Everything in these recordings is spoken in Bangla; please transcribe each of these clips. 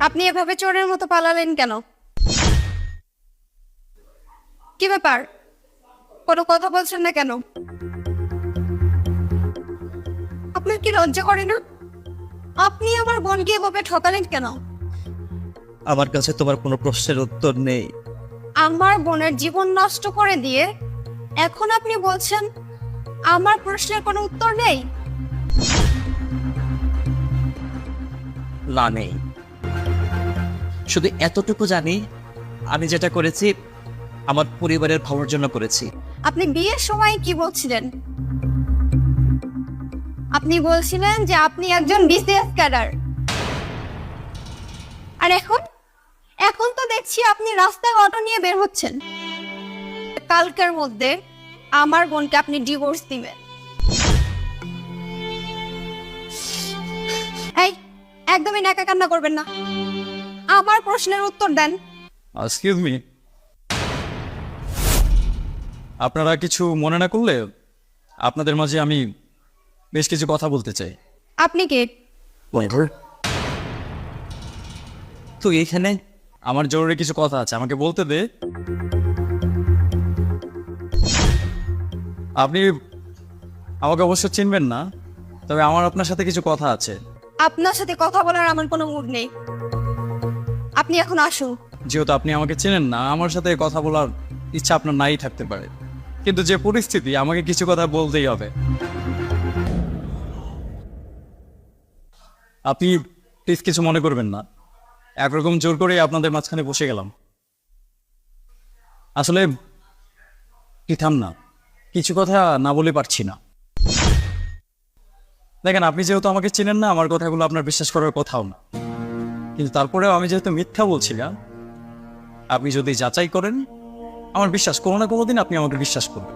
আপনি এভাবে চোরের মতো পালালেন কেন? কি ব্যাপার? কোনো কথা বলছেন না কেন? আপনার কি লজ্জা করে না? আপনি আমার বোনকে এভাবে ঠকালেন কেন? আমার কাছে তোমার কোনো প্রশ্নের উত্তর নেই। আমার বোনের জীবন নষ্ট করে দিয়ে এখন আপনি বলছেন আমার প্রশ্নের কোনো উত্তর নেই? না নেই। শুধু এতটুকু জানি, আমি যেটা করেছি, আমার পরিবারের ভালোর জন্য করেছি। আপনি বিয়ের সময় কি বলছিলেন? আপনি বলছিলেন যে আপনি একজন বিজনেস ক্যাডার আর এখন? এখন তো দেখছি আপনি রাস্তায় অটো নিয়ে বের হচ্ছেন। কালকের মধ্যে আমার বোনকে আপনি ডিভোর্স দিবেন। একদমই নাকা কান্না করবেন না। আমার প্রশ্নের উত্তর দেন। এক্সকিউজ মি আপনারা কিছু মনে না করলে আপনাদের মাঝে আমি বেশ কিছু কথা বলতে চাই। আপনি কে? তুই এখানে? আমার জরুরি কিছু কথা আছে আমাকে বলতে দে। আপনি আমাকে অবশ্য চিনবেন না তবে আমার আপনার সাথে কিছু কথা আছে। আপনার সাথে কথা বলার আমার কোনো মুড নেই। আপনি এখন আসুন। যেহেতু আপনি আমাকে চেনেন না, আমার সাথে কথা বলার ইচ্ছা আপনার নাই থাকতে পারে। কিন্তু যে পরিস্থিতি, আমাকে কিছু কথা বলতেই হবে। আপনি প্লিজ কিছু মনে করবেন না। একরকম জোর করে আপনাদের মাঝখানে বসে গেলাম। আসলে পিথাম না, কিছু কথা না বলে পারছি না। দেখেন, আপনি যেহেতু আমাকে চেনেন না, আমার কথাগুলো আপনার বিশ্বাস করার কথাও না। কিন্তু তারপরেও আমি যেহেতু মিথ্যা বলছিলাম, আপনি যদি যাচাই করেন, আমার বিশ্বাস, কোনো না কোনো দিন আপনি আমাকে বিশ্বাস করবেন।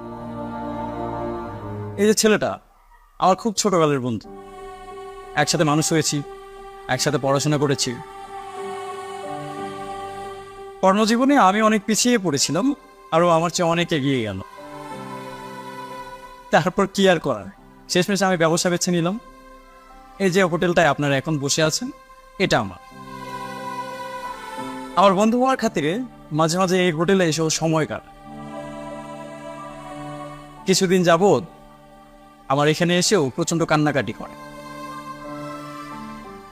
এই যে ছেলেটা, আমার খুব ছোটবেলার বন্ধু। একসাথে মানুষ হয়েছি, একসাথে পড়াশোনা করেছি। কর্মজীবনে আমি অনেক পিছিয়ে পড়েছিলাম, আরও আমার চেয়ে অনেক এগিয়ে গেল। তারপর কি আর করার? শেষমেশ আমি ব্যবসা বেছে নিলাম। এই যে হোটেলটায় আপনারা এখন বসে আছেন, এটা আমার। আমার বন্ধু হওয়ার খাতিরে মাঝে মাঝে এই হোটেলে এসেও সময় কাট। কিছুদিন যাবৎ আমার এখানে এসেও প্রচণ্ড কান্নাকাটি করে।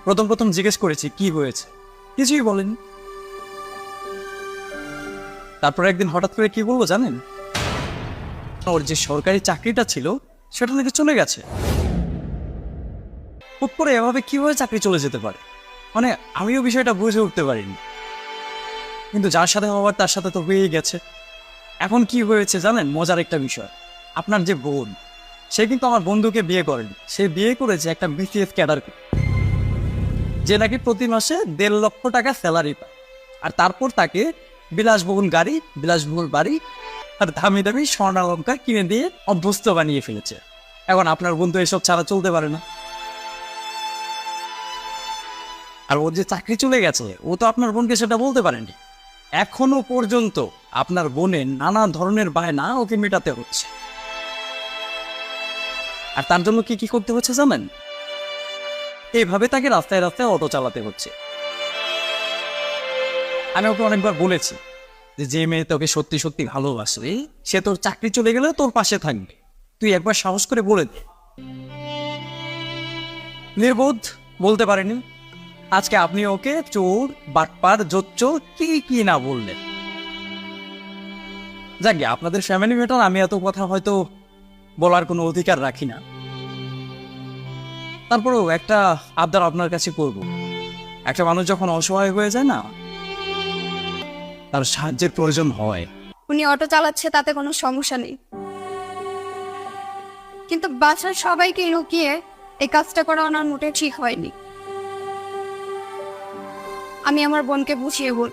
প্রথম প্রথম জিজ্ঞেস করেছি, কি হয়েছে? কিছুই বলেন। তারপর একদিন হঠাৎ করে কি বলব জানেন? ওর যে সরকারি চাকরিটা ছিল, সেটা নাকি চলে গেছে। করে এভাবে কীভাবে চাকরি চলে যেতে পারে? মানে আমিও বিষয়টা বুঝে উঠতে পারিনি। কিন্তু যার সাথে হওয়ার, তার সাথে তো হয়েই গেছে। এখন কি হয়েছে জানেন? মজার একটা বিষয়। আপনার যে বোন, সে কিন্তু আমার বন্ধুকে বিয়ে করেনি। সে বিয়ে করেছে একটা বিসিএস ক্যাডারকে যে নাকি প্রতি মাসে দেড় লক্ষ টাকা স্যালারি পায়। আর তারপর তাকে বিলাসবহুল গাড়ি, বিলাসবহুল বাড়ি আর দামি দামি স্বর্ণালঙ্কার কিনে দিয়ে অভ্যস্ত বানিয়ে ফেলেছে। এখন আপনার বন্ধু এসব ছাড়া চলতে পারে না। আর ওর যে চাকরি চলে গেছে, ও তো আপনার বোনকে সেটা বলতে পারেনি। এখনও পর্যন্ত আপনার বোনের নানা ধরনের বায়না ওকে মেটাতে হচ্ছে। আর তার জন্য কি কি করতে হচ্ছে জানেন? এইভাবে তাকে রাস্তায় রাস্তায় অটো চালাতে হচ্ছে। আমি ওকে অনেকবার বলেছি যে যে মেয়ে তোকে সত্যি সত্যি ভালোবাসে, সে তোর চাকরি চলে গেলে তোর পাশে থাকবে। তুই একবার সাহস করে বলে দে। নির্বোধ বলতে পারেনি আজকে আপনি ওকে চোর, বাটপার, জোচ্চোর, কি কি না বললেন? যাকে আপনাদের ফ্যামিলি ম্যাটার আমি এত কথা হয়তো বলার কোনো অধিকার রাখি না। তারপরেও একটা আবদার আপনার কাছে করব। একটা মানুষ যখন অসহায় হয়ে যায় না, তার সাহায্যের প্রয়োজন হয়। উনি অটো চালাচ্ছে, তাতে কোনো সমস্যা নেই। কিন্তু বাসার সবাইকে লুকিয়ে এই কাজটা করা ওনার মোটে ঠিক হয়নি। আমি আমার বোনকে বুঝিয়ে বল